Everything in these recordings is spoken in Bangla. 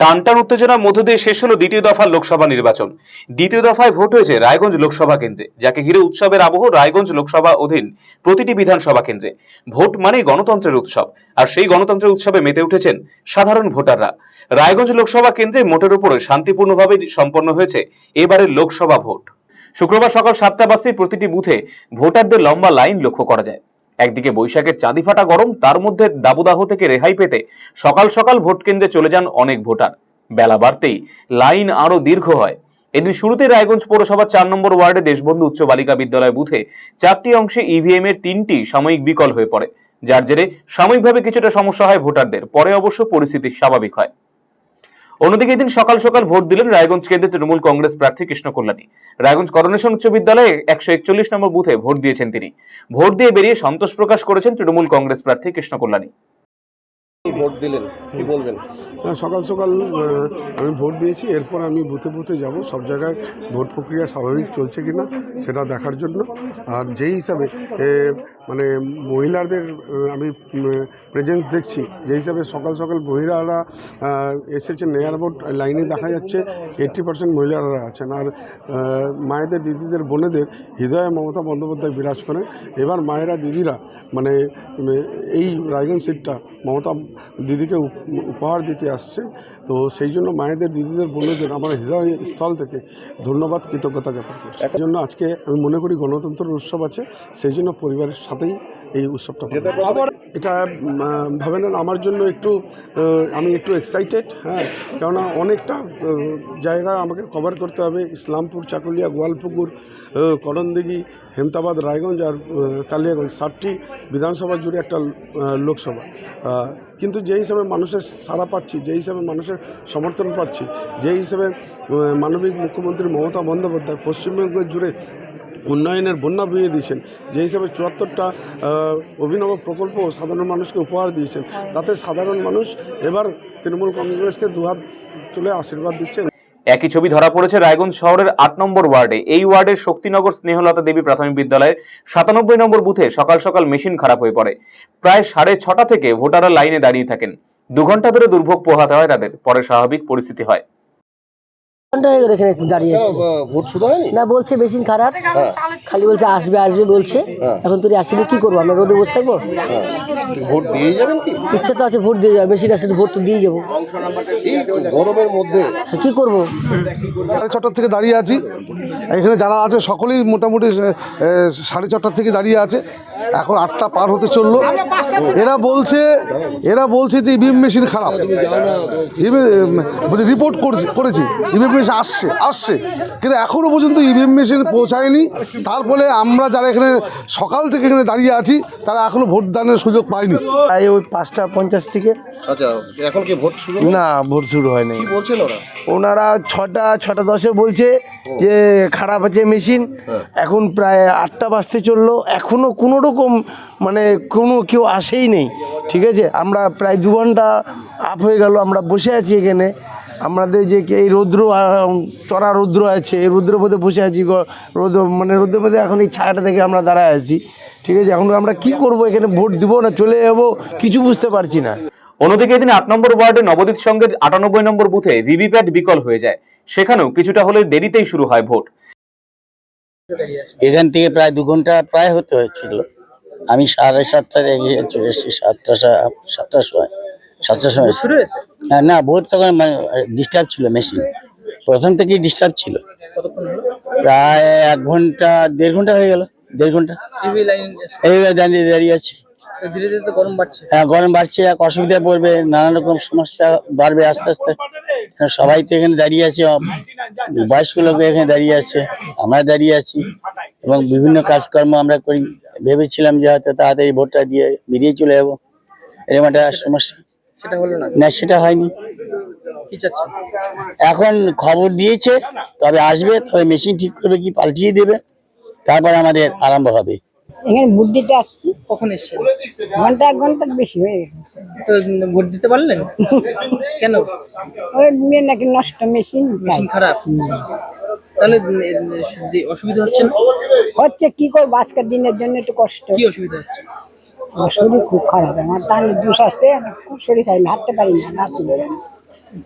টানটান উত্তেজনার মধ্য দিয়ে শেষ হলো দ্বিতীয় দফার লোকসভা নির্বাচন। দ্বিতীয় দফায় ভোট হয়েছে রায়গঞ্জ লোকসভা কেন্দ্রে, যাকে ঘিরে উৎসবের আবহ রায়গঞ্জ লোকসভা অধীন প্রতিটি বিধানসভা কেন্দ্রে। ভোট মানেই গণতন্ত্রের উৎসব, আর সেই গণতন্ত্রের উৎসবে মেতে উঠেছেন সাধারণ ভোটাররা। রায়গঞ্জ লোকসভা কেন্দ্রে মোটের উপরে শান্তিপূর্ণভাবে সম্পন্ন হয়েছে এবারের লোকসভা ভোট। শুক্রবার সকাল সাতটা বাজতেই প্রতিটি বুথে ভোটারদের লম্বা লাইন লক্ষ্য করা যায়। একদিকে বৈশাখের চাঁদি ফাটা গরম, তার মধ্যে দাবদাহ থেকে রেহাই পেতে সকাল সকাল ভোট কেন্দ্রে চলে যান অনেক ভোটার। বেলা বাড়তেই লাইন আরও দীর্ঘ হয়। এদিন শুরুতে রায়গঞ্জ পৌরসভার চার নম্বর ওয়ার্ডে দেশবন্ধু উচ্চ বালিকা বিদ্যালয় বুথে চারটি অংশে ইভিএম এর তিনটি সাময়িক বিকল হয়ে পড়ে। যার জেরে সাময়িকভাবে কিছুটা সমস্যা হয় ভোটারদের, পরে অবশ্য পরিস্থিতি স্বাভাবিক হয়। অন্যদিকে এদিন সকাল সকাল ভোট দিলেন রায়গঞ্জ কেন্দ্রে তৃণমূল কংগ্রেস প্রার্থী কৃষ্ণ কল্যাণী। রায়গঞ্জ করোনেশন উচ্চ বিদ্যালয়ে একশো একচল্লিশ নম্বর বুথে ভোট দিয়েছেন তিনি। ভোট দিয়ে বেরিয়ে সন্তোষ প্রকাশ করেছেন তৃণমূল কংগ্রেস প্রার্থী কৃষ্ণ কল্যাণী। ভোট দিলেন কি বলবেন? হ্যাঁ, সকাল সকাল আমি ভোট দিয়েছি এরপর আমি বুথে বুথে যাব সব জায়গায় ভোট প্রক্রিয়া স্বাভাবিক চলছে কি না সেটা দেখার জন্য। আর যেই হিসাবে মানে মহিলাদের আমি প্রেজেন্স দেখছি যে হিসাবে সকাল সকাল মহিলারা নেয়ার অ্যাবাউট লাইনে দেখা যাচ্ছে এইট্টি পার্সেন্ট মহিলারা আছেন। আর মায়েদের দিদিদের বোনেদের হৃদয়ে মমতা বন্দ্যোপাধ্যায় বিরাজ করেন। এবার মায়েরা দিদিরা মানে এই রায়গঞ্জ সিটটা মমতা দিদিকে উপ- উপহার দিতে আসছে। তো সেই জন্য মায়েদের দিদিদের বোনেদের আমার হৃদয় স্থল থেকে ধন্যবাদ কৃতজ্ঞতা জ্ঞাপন করছি। জন্য আজকে আমি মনে করি গণতন্ত্রের উৎসব আছে। সেই জন্য পরিবারের সাথেই এই উৎসবটা। এটা ভাবে নেন আমার জন্য একটু আমি একটু এক্সাইটেড হ্যাঁ কেননা অনেকটা জায়গা আমাকে কভার করতে হবে ইসলামপুর চাকুলিয়া গোয়ালপুকুর করণদিঘি হেমতাবাদ রায়গঞ্জ আর কালিয়াগঞ্জ সাতটি বিধানসভা জুড়ে একটা লোকসভা কিন্তু যে হিসাবে মানুষের সাড়া পাচ্ছি যে হিসাবে মানুষের সমর্থন পাচ্ছি যে হিসাবে মানবিক মুখ্যমন্ত্রী মমতা বন্দ্যোপাধ্যায় পশ্চিমবঙ্গ জুড়ে উন্নয়নের বন্যা বইয়ে দিয়েছেন। যে হিসাবে চুয়াত্তরটা অভিনব প্রকল্প সাধারণ মানুষকে উপহার দিয়েছেন। তাতে সাধারণ মানুষ এবার তৃণমূল কংগ্রেসকে দুহাত তুলে আশীর্বাদ দিচ্ছেন। একই ছবি ধরা পড়েছে রায়গঞ্জ শহরের আট নম্বর ওয়ার্ডে। এই ওয়ার্ডের শক্তিনগর স্নেহলতা দেবী প্রাথমিক বিদ্যালয়ের সাতানব্বই নম্বর বুথে সকাল সকাল মেশিন খারাপ হয়ে পড়ে। প্রায় সাড়ে ছটা থেকে ভোটাররা লাইনে দাঁড়িয়ে থাকেন। দু ঘণ্টা ধরে দুর্ভোগ পোহাতে হয় তাদের। পরে স্বাভাবিক পরিস্থিতি হয়। ঘণ্টা হয়ে গেল এখানে দাঁড়িয়ে আছে। আহ, ভোট শুরু হয়নি? না বলছে মেশিন খারাপ। খালি বলছে আসবে আসবে বলছে। এখন তুই আসবি কি করব আমরা রোদে বসে থাকব? হ্যাঁ। ভোট দিয়ে যাবেন কি? ইচ্ছা তো আছে ভোট দিয়ে যাব মেশিন আসলে ভোট তো দিয়ে যাব। এই গরমের মধ্যে। হ্যাঁ, কি করব? সাড়ে ছটার থেকে দাঁড়িয়ে আছি। এখানে যারা আছে সকলেই মোটামুটি এ, সাড়ে ছটার থেকে দাঁড়িয়ে আছে। এখন আটটা পার হতে চলল। এরা বলছে এরা বলছে যে ইভিএম মেশিন খারাপ। ইভিএম বলছে রিপোর্ট করেছি করেছি। ইভিএম মেশিন আসছে আসছে। কিন্তু এখনও পর্যন্ত ইভিএম মেশিন পৌঁছায়নি। তার ফলে আমরা যারা এখানে সকাল থেকে এখানে দাঁড়িয়ে আছি তারা এখনও ভোটদানের সুযোগ পায়নি। প্রায় ওই পাঁচটা পঞ্চাশ থেকে। আচ্ছা এখন কি ভোট শুরু? না ভোট শুরু হয়নি। বলছেন ওরা? ওনারা ছটা ছটা দশে বলছে যে খারাপ আছে মেশিন। এখন প্রায় আটটা বাজতে চলল। এখনও কোনো রকম মানে কোনো কেউ আসেই নেই ঠিক আছে? আমরা প্রায় দু ঘণ্টা আপ হয়ে গেল আমরা বসে আছি এখানে। আমাদের যে কি এই রৌদ্র চড়া রৌদ্র আছে এই রৌদ্রের মধ্যে বসে আছি রৌদ্র মানে রৌদ্রের মধ্যে এখন এই ছায়াটা থেকে আমরা দাঁড়ায় আছি ঠিক আছে? এখন আমরা কি করব? এখানে ভোট দিব না চলে যাব কিছু বুঝতে পারছি না। অন্যদিকে এদিন আট নম্বর ওয়ার্ডে নবদ্বীপ সঙ্গের আটানব্বই নম্বর বুথে ভিভিপ্যাট বিকল হয়ে যায়। সেখানেও কিছুটা হলে দেরিতেই শুরু হয় ভোট। এখান থেকে প্রায় দু ঘণ্টা প্রায় হতে হয়েছিল আমি সাড়ে সাতটার এগিয়ে চলে এসেছি সাতটা সাতটার সময় সাতটার সময়। হ্যাঁ না ভোট তখন মানে ডিস্টার্ব ছিল মেশিন প্রথম থেকেই ডিস্টার্ব ছিল। প্রায় এক ঘণ্টা দেড় ঘণ্টা হয়ে গেল দেড় ঘণ্টা। এইভাবে দাঁড়িয়ে দাঁড়িয়ে আছে। হ্যাঁ গরম বাড়ছে এক অসুবিধা পড়বে নানান রকম সমস্যা বাড়বে আস্তে আস্তে। সবাই তো এখানে দাঁড়িয়ে আছে বয়স্ক লোক এখানে দাঁড়িয়ে আছে আমরা দাঁড়িয়ে আছি। এবং বিভিন্ন কাজকর্ম আমরা করি। ভেবেছিলাম যে হয়তো তাড়াতাড়ি ভোটটা দিয়ে বেরিয়ে চলে যাব। এরকম একটা সমস্যা। সেটা হলো না। না সেটা হয়নি। এখন খবর দিয়েছে তবে আসবে তবে মেশিন ঠিক করবে কি পাল্টিয়ে দেবে তারপর আমাদের আরম্ভ হবে। এখানে ভোট দিতে আসছি। কখন এসছেন? ঘণ্টা এক ঘণ্টার বেশি হয়ে গেছে। তো ভোট দিতে পারলেন? কেন? ওই নাকি নষ্ট মেশিন মেশিন খারাপ। তাহলে অসুবিধা হচ্ছে না? হচ্ছে কি করব? আজকের দিনের জন্য একটু কষ্ট। কি অসুবিধা হচ্ছে? আমার শরীর খুব খারাপ। আমার টানে জুস আসতে আমি খুব শরীর খারাপ। হাঁটতে পারি না না তুলে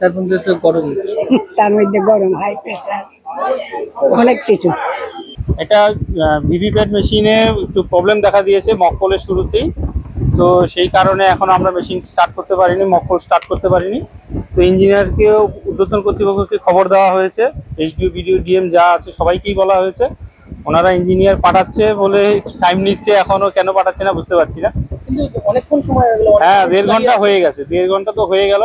তার মধ্যে তো গরম তার মধ্যে গরম হাই প্রেশার অনেক কিছু। এটা ভিভিপ্যাট মেশিনে একটু প্রবলেম দেখা দিয়েছে মকপলের শুরুতেই। তো সেই কারণে এখন আমরা মেশিন স্টার্ট করতে পারিনি মকপল স্টার্ট করতে পারিনি। তো ইঞ্জিনিয়ারকেও উদ্বোধন কর্তৃপক্ষকে খবর দেওয়া হয়েছে। এইচডিও বিডিও ডিএম যা আছে সবাইকেই বলা হয়েছে। ওনারা ইঞ্জিনিয়ার পাঠাচ্ছে বলে টাইম নিচ্ছে এখনও কেন পাঠাচ্ছে না বুঝতে পারছি না। অনেকক্ষণ সময় হয়ে হ্যাঁ দেড় ঘণ্টা হয়ে গেছে দেড় ঘণ্টা তো হয়ে গেল।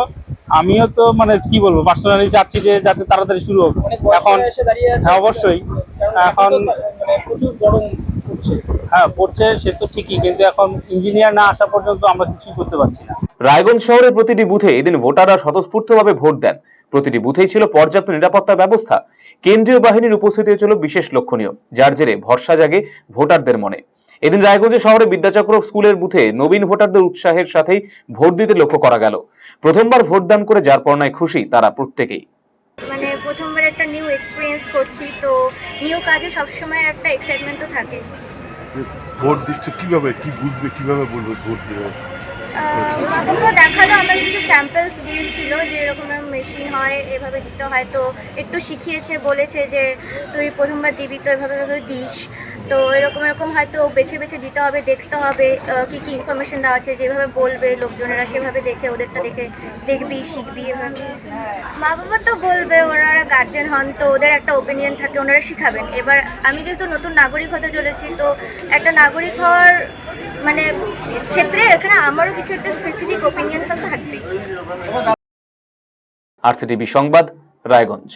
আমিও তো মানে কি বলব পার্সোনালি চাচ্ছি যে যাতে তাড়াতাড়ি শুরু হোক। এখন হ্যাঁ অবশ্যই। এখন মানে হ্যাঁ পড়ছে সে তো ঠিকই কিন্তু এখন ইঞ্জিনিয়ার না আসা পর্যন্ত আমরা কিছুই করতে পারছি না। রায়গঞ্জ শহরের প্রতিটি বুথে এদিন ভোটাররা স্বতঃস্ফূর্তভাবে ভোট দেন। প্রতিটি বুথেই ছিল পর্যাপ্ত নিরাপত্তা ব্যবস্থা। কেন্দ্রীয় বাহিনীর উপস্থিতি ছিল বিশেষ লক্ষণীয় যার জেরে ভরসা জাগে ভোটারদের মনে। এদিন রায়গঞ্জ শহরে বিদ্যাচক্র স্কুলের বুথে নবীন ভোটারদের উৎসাহের সাথেই ভোট দিতে লক্ষ্য করা গেল। প্রথমবার ভোটদান করে যার পর্নায় খুশি তারা প্রত্যেকেই। মানে প্রথমবার একটা নিউ এক্সপিরিয়েন্স করছি তো নিউ কাজে সবসময় একটা এক্সাইটমেন্ট তো থাকে। ভোট দিচ্ছে কীভাবে কি বুঝবে কীভাবে বলবে ভোট দেবে? মা বাবা দেখাল আমাকে কিছু স্যাম্পলস দিয়েছিল, যে এরকম মেশিন হয়, এভাবে দিতে হয়, তো একটু শিখিয়েছে, বলেছে যে তুই প্রথমবার দিবি, তো এভাবে এভাবে দিস। তো এরকম এরকম হয়তো বেছে বেছে দিতে হবে, দেখতে হবে কি কি ইনফরমেশন দেওয়া আছে, যেভাবে বলবে লোকজনেরা, সেভাবে দেখে, ওদেরটা দেখে দেখবি, শিখবি মা বাবা তো বলবে, ওনারা গার্জেন হন, তো ওদের একটা ওপিনিয়ন থাকে, ওনারা শিখাবেন। এবার আমি যেহেতু নতুন নাগরিক হতে চলেছি, তো একটা নাগরিক হওয়ার মানে ক্ষেত্রে এখানে আমারও কিছু একটা স্পেসিফিক ওপিনিয়ন থাকবে আরসিটিভি সংবাদ রায়গঞ্জ।